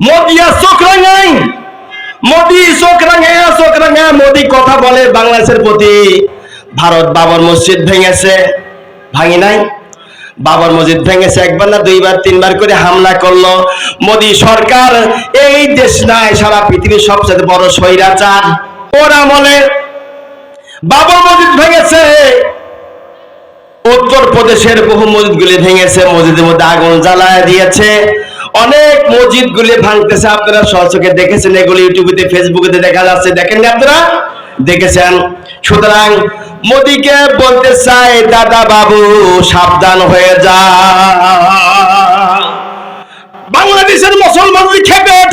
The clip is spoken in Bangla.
মোদি আর চোখ রাঙাই মোদি চোখ রাঙা চোখ রাঙা মোদি কথা বলে বাংলাদেশের প্রতি ভারত বাবর মসজিদ ভেঙেছে ভাঙি নাই বাবর মসজিদ ভেঙেছে একবার না দুইবার তিনবার করে হামলা করল মোদি সরকার এই দেশ নাই সারা পৃথিবীর সবচেয়ে বড় স্বৈরাচার ওর আমলে বাবর মসজিদ ভেঙেছে উত্তর প্রদেশের বহু মসজিদগুলি ভেঙেছে মসজিদের মধ্যে আগুন জ্বালায় দিয়েছে। অনেক মসজিদ গুলি ভাঙতেছে, আপনারা সহচকে দেখেছেন, এগুলি ইউটিউবে, ফেসবুকে দেখা যাচ্ছে, দেখেন আপনারা? দেখেছেন? সুতরাং মোদিকে বলতে চাই, দাদা বাবু, সাবধান হয়ে যা। বাংলাদেশের মুসলমান খেপে